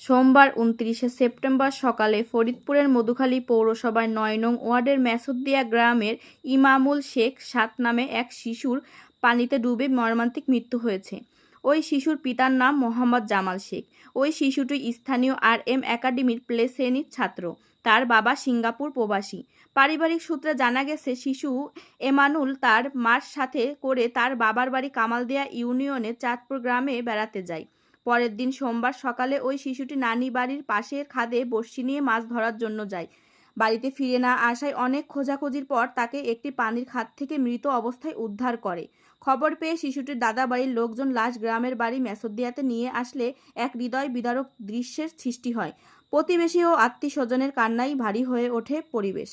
সোমবার উনত্রিশে সেপ্টেম্বর সকালে ফরিদপুরের মধুখালী পৌরসভার নয় নং ওয়ার্ডের মেসুদ্দিয়া গ্রামের ইমামুল শেখ সাত নামে এক শিশুর পানিতে ডুবে মর্মান্তিক মৃত্যু হয়েছে। ওই শিশুর পিতার নাম মোহাম্মদ জামাল শেখ। ওই শিশুটি স্থানীয় আর এম একাডেমির প্লে শ্রেণির ছাত্র। তার বাবা সিঙ্গাপুর প্রবাসী। পারিবারিক সূত্রে জানা গেছে, শিশু এমানুল তার মার সাথে করে তার বাবার বাড়ি কামালদিয়া ইউনিয়নে চাঁদপুর গ্রামে বেড়াতে যায়। পরের দিন সোমবার সকালে ওই শিশুটি নানি বাড়ির পাশের খাদে বড়শি নিয়ে মাছ ধরার জন্য যায়। বাড়িতে ফিরে না আসায় অনেক খোঁজাখোঁজির পর তাকে একটি পানির খাত থেকে মৃত অবস্থায় উদ্ধার করে। খবর পেয়ে শিশুটির দাদা বাড়ির লোকজন লাশ গ্রামের বাড়ি মেসোদিয়াতে নিয়ে আসলে এক হৃদয় বিদারক দৃশ্যের সৃষ্টি হয়। প্রতিবেশী ও আত্মীয় স্বজনের কান্নাই ভারী হয়ে ওঠে পরিবেশ।